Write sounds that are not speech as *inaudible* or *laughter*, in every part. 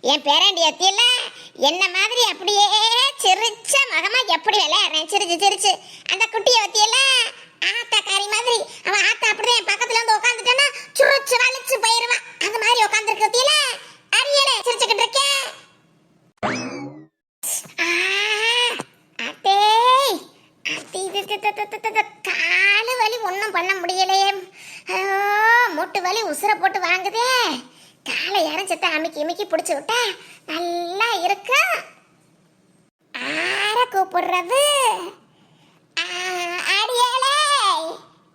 என் பேரண்டி எத்தியில என்ன மாதிரி அப்படியே சிரிச்ச மகமா எப்படி விளையாடுறேன்? சிரிச்சு சிரிச்சு. அந்த குட்டியை வத்தியில ஆத்தா காரி மாதிரி. அவன் ஆத்தா அப்படிதான் என் பக்கத்துல வந்து உட்காந்துட்டானா சுருச்சு வலிச்சு போயிருவான் அந்த மாதிரி உட்காந்துருக்க வத்தியில அரியலே சிரிச்சுக்கிட்டு இருக்கேன். அத்தேய், அத்தி, காலு வலி ஒன்றும் பண்ண முடியலையே. ஐயோ, மூட்டு வலி உசுரை போட்டு வாங்குதே. காலை இறஞ்சத்தை அமுக்கி அமுக்கி பிடிச்சி விட்டா நல்லா இருக்கு. ஆர கூப்பிடுறது. ஆ, அடியாளே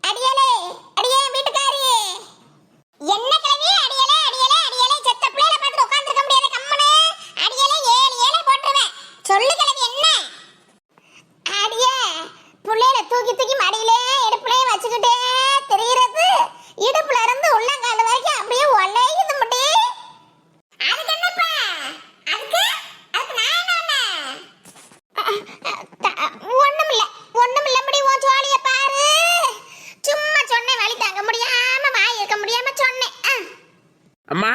அடியாளே அடியே வீட்டுக்காரி. என்ன கிழவி? அடியலே அடியலே அடியலே செத்த பிள்ளையில பார்த்து உட்காந்துருக்க முடியாது கம்மனு. அடியலே ஏழு ஏழை போட்டுருவேன். சொல்லு கிழவி என்ன? அடியே பிள்ளையில தூக்கி தூக்கி மடியிலே இடுப்புலயே வச்சுக்கிட்டே தெரியுறது இடுப்புல இருந்து உள்ளங்கால் வரைக்கும் அப்படியே ஒல்லையுது முடி அதுக்கு என்னப்பா அதுக்கு அதுக்கு நான் என்ன ஒண்ணுமில்ல ஒண்ணுமில்ல முடி உன் ஜோலிய பாரு சும்மா சொன்னேன் வழி தாங்க முடியாம வாய் இருக்க முடியாம சொன்னேன் ஆ. அம்மா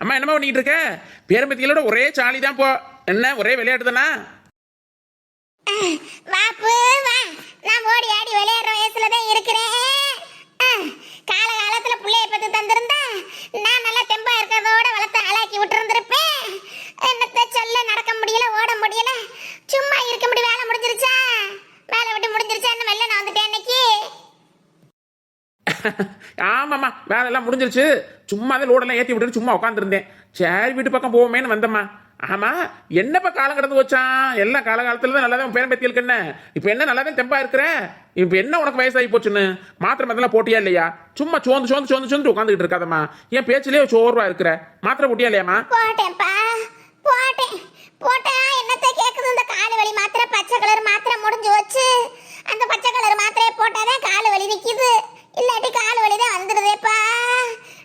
அம்மா என்னம்மா பண்ணிட்டு இருக்க பேரம்பத்திகளோட ஒரே சாலி தான் போ. என்ன ஒரே விளையாட்டு தானா? வாப்பு வா நான் ஓடி ஆடி விளையாடுற வயசுல தான் இருக்கிறேன். கால காலத்துல புள்ளைய பத்தி தந்திருந்தா நான் நல்லா தெம்பா இருக்கிறதோட வளர்த்து ஆளாக்கி விட்டுருந்துருப்பேன். என்னத்த சொல்ல நடக்க முடியல ஓட முடியல. சும்மா இருக்க முடிய வேலை முடிஞ்சிருச்சா? வேலை விட்டு முடிஞ்சிருச்சா? என்ன வெளில நான் வந்துட்டேன் இன்னைக்கு. ஆமாம்மா வேலையெல்லாம் முடிஞ்சிருச்சு. சும்மா தான் லோடெல்லாம் ஏற்றி விட்டுட்டு சும்மா உட்காந்துருந்தேன் சரி வீட்டு பக்கம் போவோமேன்னு வந்தம்மா. ஆமா என்னப்பா காலம் கடந்து வச்சான் எல்லாம் காலகாலத்துல தான் நல்லா தான் பேரம்பத்தியலுக்கு என்ன? இப்போ என்ன நல்லா தான் தெம்பா இருக்கிற? இப்போ என்ன உனக்கு வயசாகி போச்சுன்னு? மாத்திரை மருந்தெல்லாம் போட்டியா இல்லையா? சும்மா சோந்து சோந்து சோந்து சோந்து உட்காந்துக்கிட்டு இருக்காதம்மா. என் பேச்சிலேயே சோர்வா இருக்கிற. மாத்திரை போட்டியா இல்லையாம்மா? போட்டேன்ப்பா. போட்டேன். போட்டா என்னத்த கேக்குது? இந்த காலு வலி மாத்திரை பச்சை கலர் மாத்திரை முடிஞ்சு வச்சு அந்த பச்சை கலர் மாத்திரையை போட்டாதான் காலு வலி நிக்குது. இல்லாட்டி காலு வலி தான் வந்துடுதேப்பா.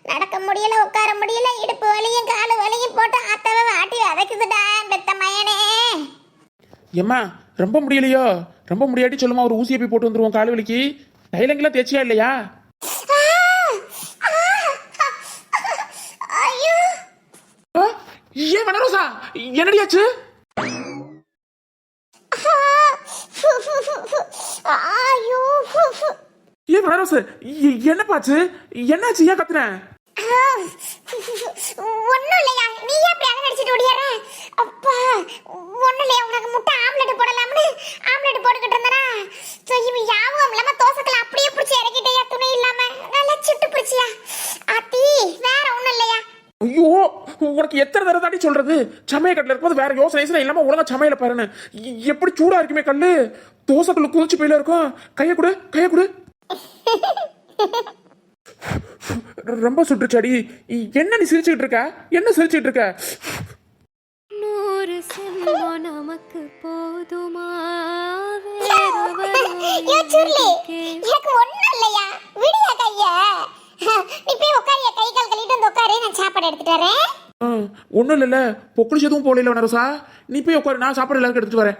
நடக்க முடியல உட்கார முடியல இடுப்பு வலியும் காலு வலியும் போட்டு ஆத்தவ வாட்டி வதைக்குதுடா பெத்த மயனே. ஏம்மா ரொம்ப முடியலையோ? ரொம்ப முடியாட்டி சொல்லுமா ஒரு ஊசியை போய் போட்டு வந்துருவோம் கால் வலிக்கு? தைலங்கெல்லாம் தேய்ச்சியா இல்லையா? ஏன் வனரோசா என்னடியாச்சு ஏன் வனரோசு எ- என்னப்பாச்சு என்னாச்சு ஏன் கத்துறேன் ஒண்ணும் இல்லையா நீ ஏன் இப்படி அழகு அடிச்சிட்டு ஓடியார? அப்பா ஒண்ணும் இல்லையா உனக்கு முட்டை ஆம்லெட் போடலாம்னு ஆம்லெட் போட்டுக்கிட்டு இருந்தனா? இவன் யாவும் இல்லாம தோசைக்கல அப்படியே பிடிச்சி இறக்கிட்டேயா துணி இல்லாம? நல்லா சிட்டு பிடிச்சியா? ஆத்தி வேற ஒண்ணும் இல்லையா? ஐயோ உனக்கு எத்தனை தடவை தாண்டி சொல்றது? சமையல் கட்டில் இருக்கும்போது வேற யோசனை யோசனை இல்லாம ஒழுங்கா சமையல பாருன்னு. எப்படி சூடா இருக்குமே கல்லு? தோசைக்குள்ள குதிச்சு போயில இருக்கும். கைய கொடு கைய கொடு. *laughs* ரொம்ப சுட்டுச்சாடி என்ன நீ சிரிச்சுக்கிட்டு இருக்க? என்ன சிரிச்சுக்கிட்டு இருக்க? நூறு செல்வம் நமக்கு போதுமா? எனக்கு ஒண்ணும் இல்லையா? விடியா கையா. நீ போய் உட்காரியா கை கால் கழுவிட்டு வந்து உட்காரு. நான் சாப்பாடு எடுத்துட்டு வரேன். ஒன்றும் இல்லைல்ல. பொக்குளிச்சு எதுவும் போகல வனரசா நீ போய் உட்காரு நான் சாப்பாடு எல்லாருக்கும் எடுத்துட்டு வரேன்.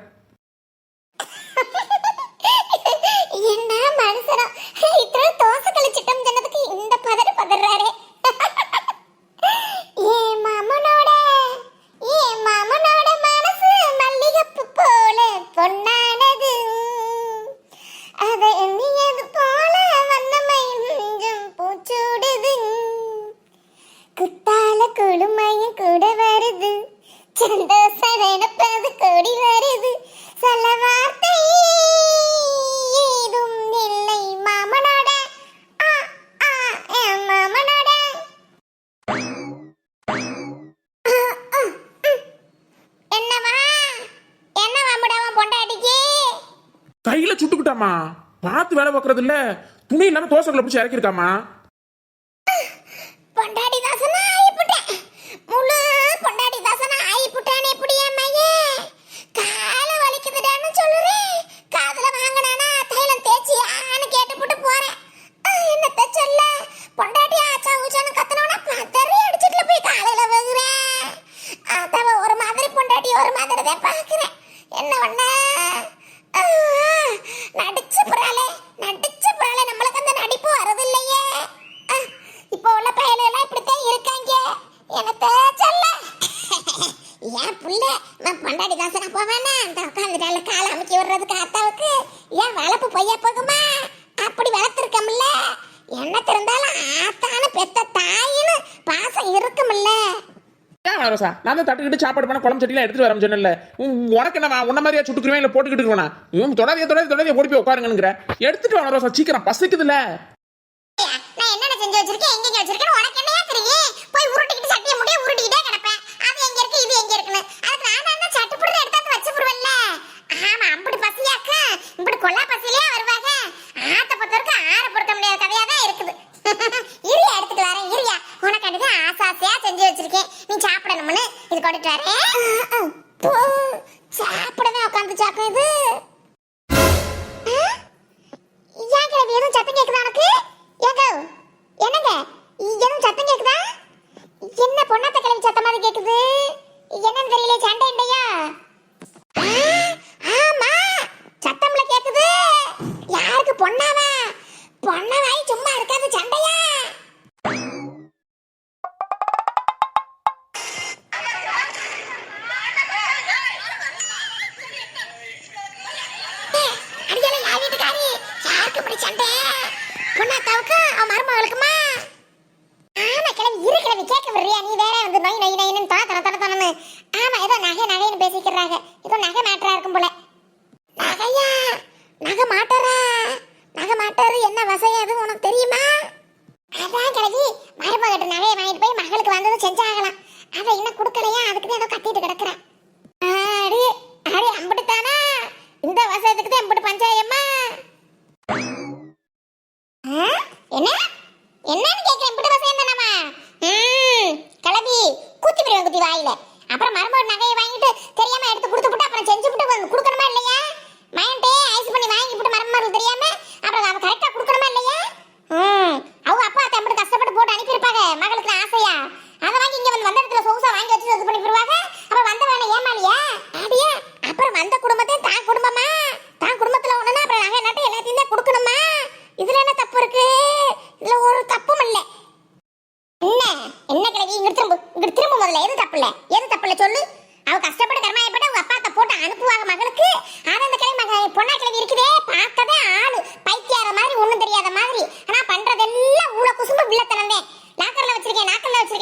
கையில பார்த்து வேலை பார்க்கறது இல்ல. துணி இல்லாம தோசைக்குள்ள பிடிச்சி இறக்கிருக்காமா என் புள்ள நான் பண்டாடி தாசனா போவேனா? அந்த உட்காந்துட்டால காலை அமைக்கி விடுறதுக்கு அத்தாவுக்கு. ஏன் வளர்ப்பு பொய்யா போகுமா? அப்படி வளர்த்துருக்கமில்ல. என்ன திறந்தாலும் ஆத்தான பெத்த தாயின்னு பாசம் இருக்குமில்ல. ரோசா? நான் தான் தட்டுக்கிட்டு சாப்பாடு பண்ண குழம்பு சட்டிலாம் எடுத்துட்டு வரேன் சொன்னல உனக்கு என்ன உன்ன மாதிரியா சுட்டுக்குருவேன் இல்லை போட்டுக்கிட்டு இருக்கணும் உன் தொடரைய தொடரைய தொடரைய ஓடி போய் உட்காருங்கிற எடுத்துட்டு வாங்க ரோசா சீக்கிரம் பசிக்குதுல நான் என்னென்ன செஞ்சு வச்சிருக்கேன் எங்கெங்க வச்சிருக்கேன் உனக்கு என்ன இருக்கு இப்படி சண்டை பொண்ணாத்தாவுக்கு அவன் மருமகளுக்குமா? ஆமா கிளம்பி இரு கிளம்பி கேட்க விடுறியா? நீ வேற வந்து நை நை நைன்னு தா தன தன தனன்னு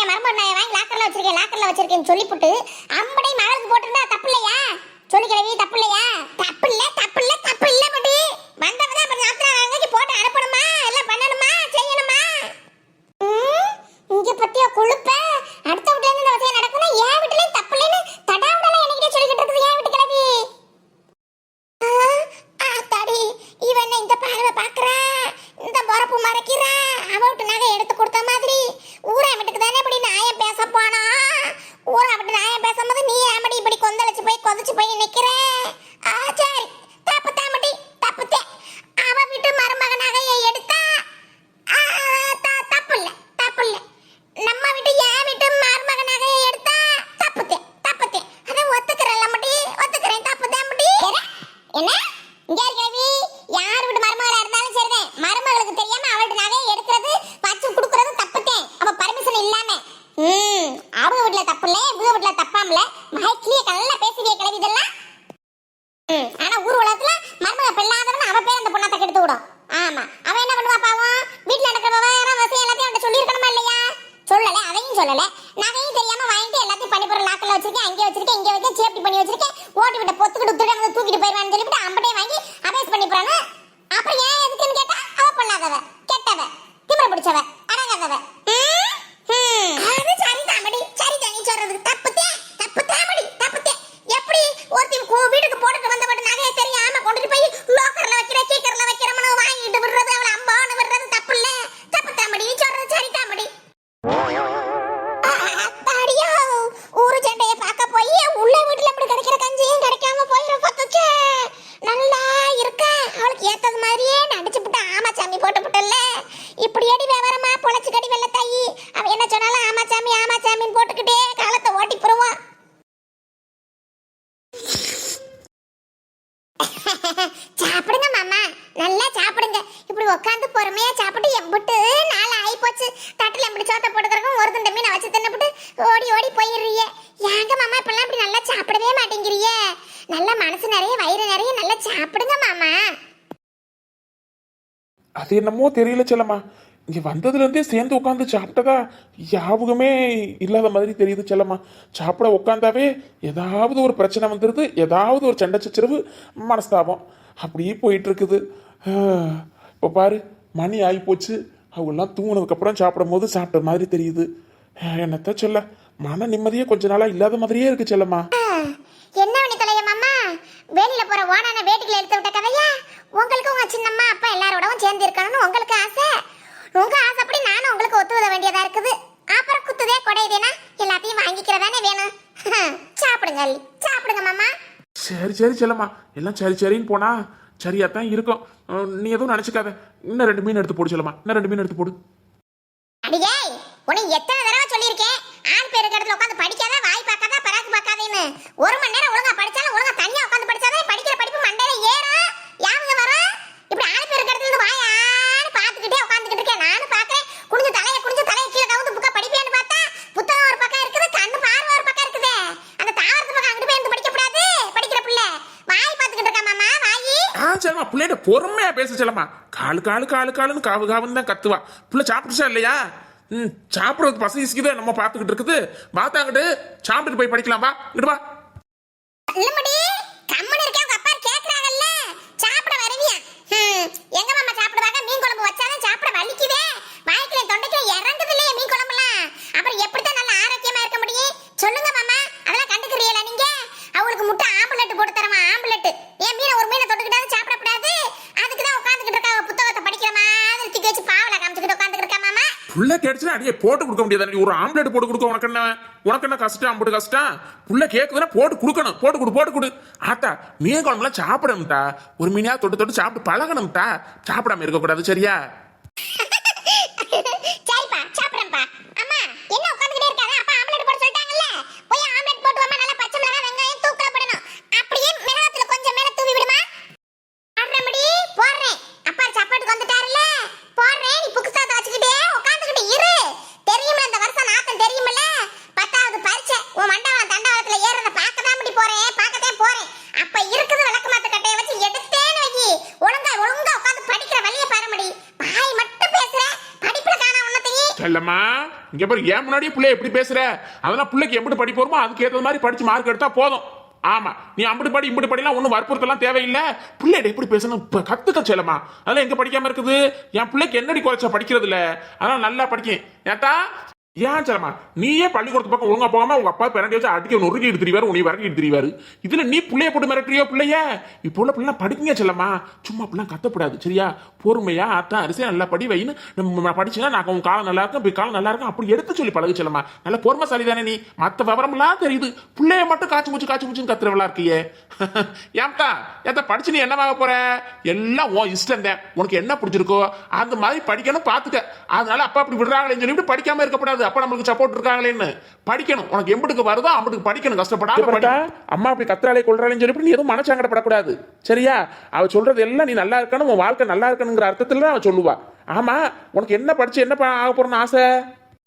என் மரம்பொண்ணை வாங்கி லாக்கர்ல வச்சிருக்கேன் லாக்கர்ல வச்சிருக்கேன்னு சொல்லிப்புட்டு அம்படை மகளுக்கு போட்டிருந்தா தப்பு இல்லையா? சொல்லி கிழவி தப்பு இல்லையா? தப்பு இல்ல தப்பு இல்ல தப்பு இல்ல மடி வந்தவங்க அப்புறம் நாத்தனா போட்டு அனுப்பணுமா? எல்லாம் பண்ணணுமா? செய்யணுமா? இங்க பத்தியா கொழுப்ப? அடுத்த வீட்டுல இருந்து இந்த நடக்கணும் ஏன் வீட்டுல தப்பு இல்லைன்னு தடா விடல என்கிட்ட சொல்லிக்கிட்டு இருக்குது ஏன் வீட்டு கிழவி. தாடி இவன் இந்த பார்வை பாக்குறா? இந்த மரப்பு மறைக்கிறா? அவட்டு நகை எடுத்து கொடுத்த மாதிரி. போற அவட்ட சாப்பிடுங்கிறிய நல்ல மனசு நிறைய வயிறு நிறைய நல்லா சாப்பிடுங்க மாமா. அது என்னமோ தெரியல செல்லம்மா. இங்கே வந்ததுலேருந்தே சேர்ந்து உட்காந்து சாப்பிட்டதா யாபகமே இல்லாத மாதிரி தெரியுது செல்லம்மா. சாப்பிட உட்காந்தாவே ஏதாவது ஒரு பிரச்சனை வந்துருது ஏதாவது ஒரு சண்டை சச்சரவு மனஸ்தாபம். அப்படியே போயிட்டு இருக்குது இப்போ பாரு மணி ஆகி போச்சு அவங்களாம் தூங்கினதுக்கப்புறம் சாப்பிடும் போது சாப்பிட்ட மாதிரி தெரியுது. என்னத்த சொல்ல மன நிம்மதியே கொஞ்ச நாளா இல்லாத மாதிரியே இருக்கு செல்லம்மா. என்ன பண்ணி தொலைய மாமா? வெளியில போற ஓனான வேட்டுக்குள்ள எடுத்து விட்ட கதையா? உங்களுக்கு உங்க சின்னம்மா அப்பா எல்லாரோடவும் சேர்ந்து இருக்கணும்னு உங்களுக்கு ஆசை? உங்க ஆசைப்படி நானும் உங்களுக்கு ஒத்து உத வேண்டியதா இருக்குது. அப்புறம் குத்துதே கொடையுதேனா? எல்லாத்தையும் வாங்கிக்கிறதானே வேணும். *laughs* சாப்பிடுங்க அள்ளி சாப்பிடுங்க மாமா. சரி சரி செல்லம்மா. எல்லாம் சரி சரின்னு போனா சரியா தான் இருக்கும் நீ எதுவும் நினைச்சுக்காத. இன்னும் ரெண்டு மீன் எடுத்து போடு செல்லம்மா. இன்னும் ரெண்டு மீன் எடுத்து போடு. அடியே உனக்கு எத்தனை தடவை சொல்லியிருக்கேன்? ஆண் பேருக்கு இடத்துல உட்காந்து படிக்காத வாய் பார்க்காத பராக்கு பார்க்காதேன்னு. ஒரு மணி நேரம் ஒழுங்கா படிச்சாலும் ஒழுங்கா தனியா உட்காந்து படிச்சாதான் படிக்கிற படிப்பு மண்டையில ஏறும். யாருங்க வரும்? இப்படி ஆண் பேருக்கு இடத்துல இருந்து வாயான்னு பார்த்துக்கிட்டே உட்காந்துக்கிட்டு இருக்கேன். நானும் பார்க்கறேன். குடிஞ்சு தலையை குடிஞ்சு தலையை கீழே கவுந்து புக்கை படிப்பேன்னு பார்த்தா புத்தகம் ஒரு பக்கம் இருக்குது கண்ணு பார்வை ஒரு பக்கம் இருக்குது. அந்த தாவரத்து பக்கம் அங்கிட்டு போய் இருந்து படிக்க கூடாது படிக்கிற பிள்ளை. வாய் பார்த்துக்கிட்டு இருக்கா மாமா வாயி. ஆ செல்லம்மா பிள்ளைகிட்ட பொறுமையா பேச சொல்லமா காலு காலு காலு காலுன்னு காவு காவுன்னு தான் கத்துவா. பிள்ளை சாப்பிட்டுச்சா இல்லையா? ம் சாப்பிட்றதுக்கு பசி நம்ம பார்த்துக்கிட்டு இருக்குது. பார்த்தாங்கிட்டு சாப்பிட்டுட்டு போய் படிக்கலாம். வா. இங்கிட்டு வா. இல்லமடி கம்முனு இருக்க சாப்பிட வருவியா? ஹம், எங்க மாமா சாப்பிடுவாங்க? மீன் குழம்பு வச்சாதான் சாப்பிட வலிக்குதே. வாய்க்குல தொண்டைக்குள்ள இறங்குது இல்லையே மீன் குழம்புலாம். அப்புறம் எப்படித்தான் நல்ல ஆரோக்கியமா இருக்க முடியும்? சொல்லுங்க மாமா அதெல்லாம் கண்டுக்கிறீங்களா நீங்க? அவளுக்கு முட்டை ஆம்புலெட் போட்டு தரமா ஆம்புலெட் ஏன் மீனை ஒரு மீனை தொட்டுக்கிட்டாலும் சாப்பிடக்கூடாது அதுக்கு தான் உட்காந்துக்கிட்டு இருக்கா புத்தகத்தை படிக்கிற மாதிரி தூக்கி வச்சு பாவலை காமிச்சுக்கிட்டு உட்காந்துக்கிட்டு இருக்கா மாமா புள்ள கேட்டுச்சுன்னா அடியே போட்டு கொடுக்க முடியாது ஒரு ஆம்லெட் போட்டு கொடுக்க உனக்கு என்ன? உனக்கு என்ன கஷ்டம்? அம்புட்டு கஷ்டம்? புள்ள கேட்குதுன்னா போட்டு கொடுக்கணும். போட்டு கொடு போட்டு கொடு. ஆத்தா மீன் குழம்புலாம் சாப்பிடணும்டா. ஒரு மீனையா தொட்டு தொட்டு சாப்பிட்டு பழகணும்டா. சாப்பிடாம இருக்கக்கூடாது சரியா சரிப்பா சாப்பிடுறேன்ப்பா அம்மா என்ன உட்கார்ந்துகிட்டே இருக்காத அப்பா ஆம்லெட் போட சொல்லிட்டாங்கல்ல போய் ஆம்லெட் போட்டு வாமா நல்லா பச்சை மிளகாய் வெங்காயம் தூக்கப்படணும் அப்படியே மிளகாத்துல கொஞ்சம் மேல தூவி விடுமா ஆடுறபடி போடுறேன் அப்பா சாப்பாட்டுக்கு வந்துட்டாருல போடுறேன் நீ புக்கு சாதம் வச்சுக்கிட்டே உட்கார்ந்துகிட்டு இரு தெரியுமில்ல இந்த வருஷம் நாத்தம் தெரியுமில்ல பத்தாவது பரீட்சை உன் மண்டபம் தண்டவாளத்துல ஏறத பார்க்கதான் முடி போறேன் பார்க்கத்தான் போறேன் அப்ப இருக்குது விளக்கு மாத்த கட்டையை வச்சு எடுத்தேன்னு வைக்கி ஒழுங்கா ஒழுங்கா உட்கார்ந்து படிக்கிற வழிய பாரு முடி வாய் மட்டும் பேசுற படிப்புல காணா உன்னத்தையும் செல்லம்மா இங்க பாரு ஏன் முன்னாடியே பிள்ளை எப்படி பேசுற? அதெல்லாம் பிள்ளைக்கு எப்படி படிப்பு வருமோ அதுக்கு ஏற்ற மாதிரி படிச்சு மார்க் எடுத்தா போதும். ஆமா. நீ அம்புட்டு படி இம்புட்டு படிலாம் ஒன்றும் வற்புறுத்தலாம் தேவையில்லை. பிள்ளைகிட்ட எப்படி பேசணும்? இப்ப கத்துக்க செல்லமா. அதெல்லாம் எங்க படிக்காம இருக்குது? என் பிள்ளைக்கு என்னடி குறைச்சா படிக்கிறது இல்ல அதெல்லாம் நல்லா படிக்கும் ஏத்தா ஏன் சரமா நீயே பள்ளிக்கூடத்து பக்கம் ஒழுங்கா போகாம உங்க அப்பா பிறண்டி வச்சு அடிக்க நொறுக்கி எடுத்துருவாரு உன்னை வரக்கிட்டு எடுத்துருவாரு இதுல நீ பிள்ளைய போட்டு மிரட்டுறியோ பிள்ளைய? இப்போ உள்ள பிள்ளை படிக்கங்க செல்லம்மா. சும்மா அப்படிலாம் கத்தப்படாது சரியா? பொறுமையா அத்தா அரிசியா நல்லா படி வைன்னு நம்ம படிச்சுன்னா நான் உன் காலம் நல்லா இருக்கும் இப்போ காலம் நல்லா இருக்கும் அப்படி எடுத்து சொல்லி பழகு செல்லம்மா. நல்ல பொறுமைசாலி தானே நீ. மற்ற விவரம்லாம் தெரியுது. பிள்ளைய மட்டும் காய்ச்சி மூச்சு காய்ச்சி மூச்சுன்னு கத்துறவளா இருக்கியே. *laughs* ஏம்தா ஏத்த படிச்சு நீ என்னவாக போற? எல்லாம் உன் இஷ்டம் தான். உனக்கு என்ன பிடிச்சிருக்கோ அந்த மாதிரி படிக்கணும் பாத்துக்க. அதனால அப்பா அப்படி விடுறாங்களேன்னு சொல்லிட்டு படிக்காம இருக்கக்கூடாது அப்பா நம்மளுக்கு சப்போர்ட் இருக்காங்களேன்னு படிக்கணும். உனக்கு எம்புட்டுக்கு வருதோ? அம்புட்டுக்கு படிக்கணும். கஷ்டப்படாம படி அம்மா அப்படி கத்துறாளே கொள்றாளேன்னு சொல்லிட்டு நீ எதுவும் மனசங்கடப்படக்கூடாது சரியா? அவ சொல்றது எல்லாம் நீ நல்லா இருக்கணும் உன் வாழ்க்கை நல்லா இருக்கணுங்கிற அர்த்தத்துல தான் அவ சொல்லுவா. ஆமா உனக்கு என்ன படிச்சு என்ன ப- ஆக போறன்னு ஆசை?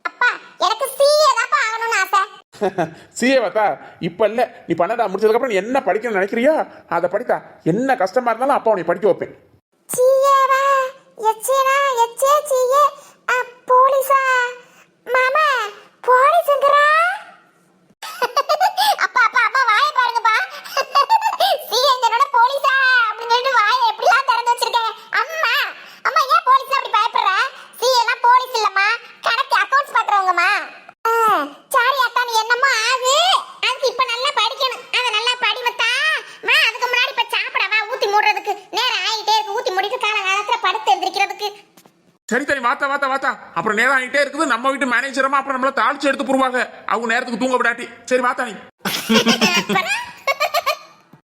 அப்பா எனக்கு சிஏ தான்ப்பா ஆகணும்னு ஆசை. *laughs* இப்ப இல்ல நீ பன்னெண்டா முடிச்சதுக்கு அப்புறம் நீ என்ன படிக்கணும்னு நினைக்கிறியோ அதை படித்தா என்ன கஷ்டமா இருந்தாலும் அப்பா உன்னை படிக்க வைப்பேன் சிஏவா எச்சேனா எச்சே சிஏ அ, போலீஸா மாமா போலீஸுங்கறா அப்பா அப்பா அப்பா வாயை பாருங்கப்பா சிஏங்கரோட போலீஸா அப்படின்னு சொல்லிட்டு வாயை எப்படிலாம் திறந்து வச்சிருக்கேன் அம்மா அம்மா ஏன் போலீஸ் அப்படி பயப்படுற சிஏ எல்லாம் போலீஸ் இல்லம்மா கணக்கு அக்கவுண்ட்ஸ் பாக்குறவங்கம்மா சாரி அத்தா நீ என்னமோ ஆகு அதுக்கு இப்ப நல்லா படிக்கணும் அத நல்லா படி வத்தா மா அதுக்கு முன்னாடி இப்ப சாப்பிடவா ஊத்தி மூடுறதுக்கு நேரம் ஆயிட்டே இருக்கு ஊத்தி மூடிட்டு கால காலத்துல படுத்து எந்திரிக்கிறதுக்கு சரி சரி வாத்தா வாத்தா. வாத்தா அப்புறம் நேரம் ஆகிட்டே இருக்குது. நம்ம வீட்டு மேனேஜரமா அப்புறம் நம்மள தாளிச்சு எடுத்து போடுவாங்க. அவங்க நேரத்துக்கு தூங்க விடாட்டி. சரி வாத்தா நீ.